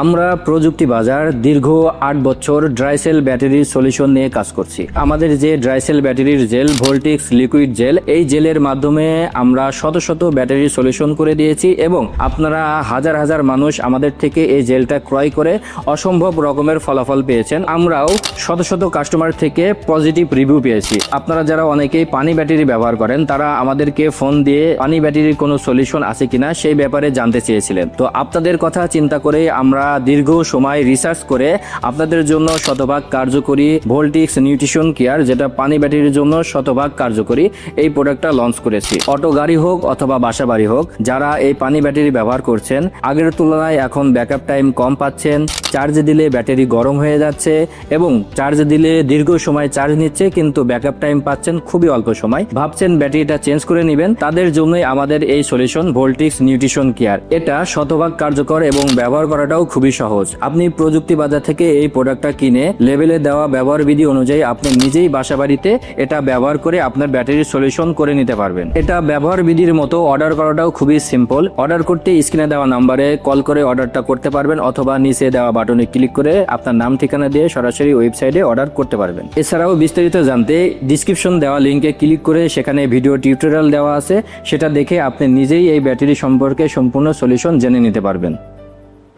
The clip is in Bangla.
আমরা প্রযুক্তি বাজার দীর্ঘ আট বছর ড্রাইসেল ব্যাটারির সলিউশন নিয়ে কাজ করছি। আমাদের যে ড্রাইসেল ব্যাটারির জেল ভোল্টিক্স লিকুইড জেল এই জেলের মাধ্যমে আমরা শত শত ব্যাটারির সলিউশন করে দিয়েছি এবং আপনারা হাজার হাজার মানুষ আমাদের থেকে এই জেলটা ক্রয় করে অসম্ভব রকমের ফলাফল পেয়েছেন। আমরাও শত শত কাস্টমার থেকে পজিটিভ রিভিউ পেয়েছি। আপনারা যারা অনেকেই পানি ব্যাটারি ব্যবহার করেন, তারা আমাদেরকে ফোন দিয়ে পানি ব্যাটারির কোনো সলিউশন আছে কিনা সেই ব্যাপারে জানতে চেয়েছিলেন। তো আপনাদের কথা চিন্তা করে আমরা দীর্ঘ সময় রিসার্চ করে আপনাদের জন্য শতভাগ কার্যকরী ভোল্টিক্স নিউট্রিশন কেয়ার যেটা পানি ব্যাটারির জন্য শতভাগ কার্যকরী, এই প্রোডাক্টটা লঞ্চ করেছি। অটো গাড়ি হোক অথবা বাসা বাড়ি হোক, যারা এই পানি ব্যাটারি ব্যবহার করছেন, আগের তুলনায় এখন ব্যাকআপ টাইম কম পাচ্ছেন চার্জ দিলে ব্যাটারি গরম হয়ে যাচ্ছে এবং চার্জ দিলে দীর্ঘ সময় চার্জ নিচ্ছে, কিন্তু ব্যাকআপ টাইম পাচ্ছেন খুবই অল্প সময়। ভাবছেন ব্যাটারিটা চেঞ্জ করে নেবেন, তাদের জন্যই আমাদের এই সলিউশন ভোল্টিক্স নিউট্রিশন কেয়ার এটা শতভাগ কার্যকর এবং ব্যবহার করাটাও খুবই সহজ। আপনি প্রযুক্তি বাজার থেকে এই প্রোডাক্টটা কিনে লেভেলে দেওয়া ব্যবহার বিধি অনুযায়ী আপনি নিজেই বাসা বাড়িতে এটা ব্যবহার করে আপনার ব্যাটারির সলিউশন করে নিতে পারবেন। এটা ব্যবহার বিধির মতো অর্ডার করাটাও খুবই সিম্পল অর্ডার করতে স্ক্রিনে দেওয়া নাম্বারে কল করে অর্ডারটা করতে পারবেন অথবা নিচে দেওয়া বাটনে ক্লিক করে আপনার নাম, ঠিকানা দিয়ে সরাসরি ওয়েবসাইটে অর্ডার করতে পারবেন। এছাড়াও বিস্তারিত জানতে ডিসক্রিপশন দেওয়া লিঙ্কে ক্লিক করে সেখানে ভিডিও টিউটোরিয়াল দেওয়া আছে। সেটা দেখে আপনি নিজেই এই ব্যাটারি সম্পর্কে সম্পূর্ণ সলিউশন জেনে নিতে পারবেন।